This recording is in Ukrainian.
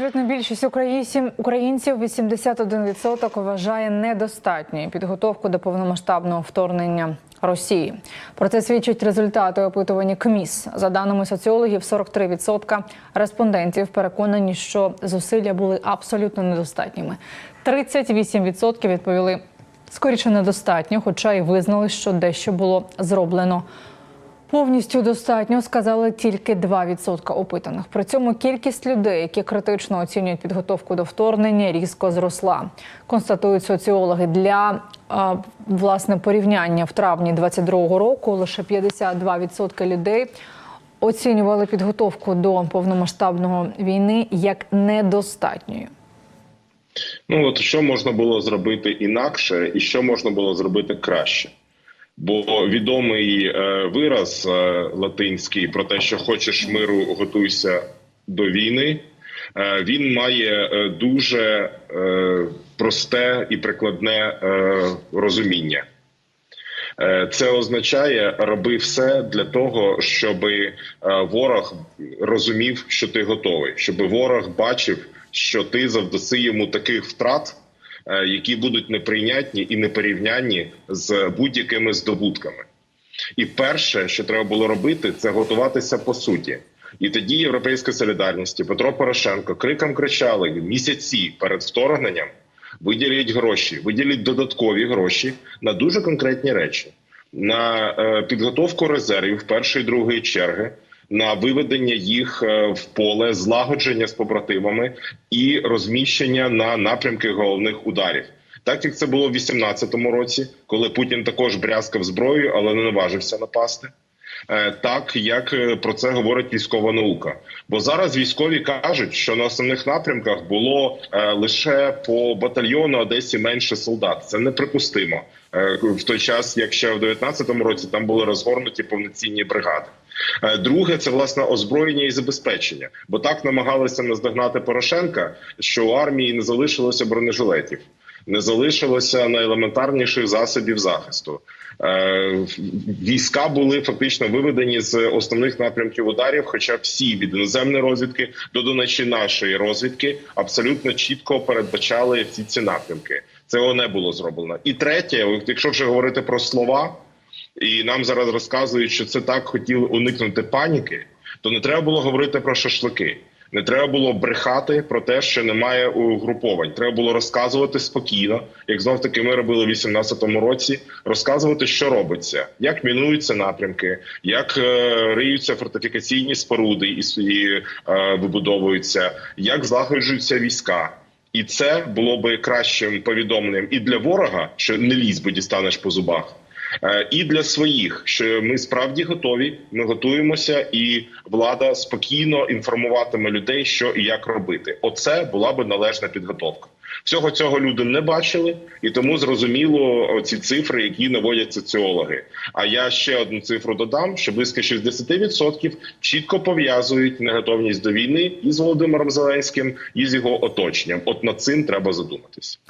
Абсолютно більшість українців 81% вважає недостатньою підготовку до повномасштабного вторгнення Росії. Про це свідчать результати опитування КМІС. За даними соціологів, 43% респондентів переконані, що зусилля були абсолютно недостатніми. 38% відповіли скоріше недостатньо, хоча й визнали, що дещо було зроблено. Повністю достатньо сказали тільки 2% опитаних. При цьому кількість людей, які критично оцінюють підготовку до вторгнення, різко зросла. Констатують соціологи для власне порівняння в травні 22-го року. Лише 52% людей оцінювали підготовку до повномасштабного війни як недостатньою. Ну от що можна було зробити інакше, і що можна було зробити краще? Бо відомий е, вираз е, латинський про те, що хочеш миру, готуйся до війни. Е, він має дуже просте і прикладне розуміння. Це означає роби все для того, щоб ворог розумів, що ти готовий, щоб ворог бачив, що ти завдаси йому таких втрат, які будуть неприйнятні і непорівнянні з будь-якими здобутками. І перше, що треба було робити, це готуватися по суті. І тоді Європейська солідарність і Петро Порошенко криком кричали місяці перед вторгненням: виділіть гроші, виділіть додаткові гроші на дуже конкретні речі: на е, підготовку резервів першої другої черги, на виведення їх е, в поле, злагодження з побратимами і розміщення на напрямки головних ударів. Так як це було в 2018 році, коли Путін також брязкав зброєю, але не наважився напасти. Е, Так як е, про це говорить військова наука, бо зараз військові кажуть, що на основних напрямках було е, лише по батальйону Одесі менше солдат. Це неприпустимо в той час, як ще в 19-му році там були розгорнуті повноцінні бригади. Друге, це власне озброєння і забезпечення, бо так намагалися наздогнати Порошенка, що у армії не залишилося бронежилетів, не залишилося найелементарніших засобів захисту. Е, Війська були фактично виведені з основних напрямків ударів. Хоча всі від іноземної розвідки до до нашої нашої розвідки абсолютно чітко передбачали всі ці напрямки. Цього не було зроблено. І третє, якщо вже говорити про слова, і нам зараз розказують, що це так хотіли уникнути паніки, то не треба було говорити про шашлики. Не треба було брехати про те, що немає угруповань. Треба було розказувати спокійно, як знов таки ми робили в 18-му році. Розказувати, що робиться, як мінуються напрямки, як е, риються фортифікаційні споруди і свої е, вибудовуються, як злагоджуються війська. І це було би кращим повідомленням і для ворога, що не лізь, бо дістанеш по зубах. Е, І для своїх, що ми справді готові, ми готуємося, і влада спокійно інформуватиме людей, що і як робити. Оце була би належна підготовка. Всього цього люди не бачили, і тому зрозуміло ці цифри, які наводять соціологи. А я ще одну цифру додам: що близько 60% чітко пов'язують неготовність до війни із Володимиром Зеленським і з його оточенням. От над цим треба задуматись.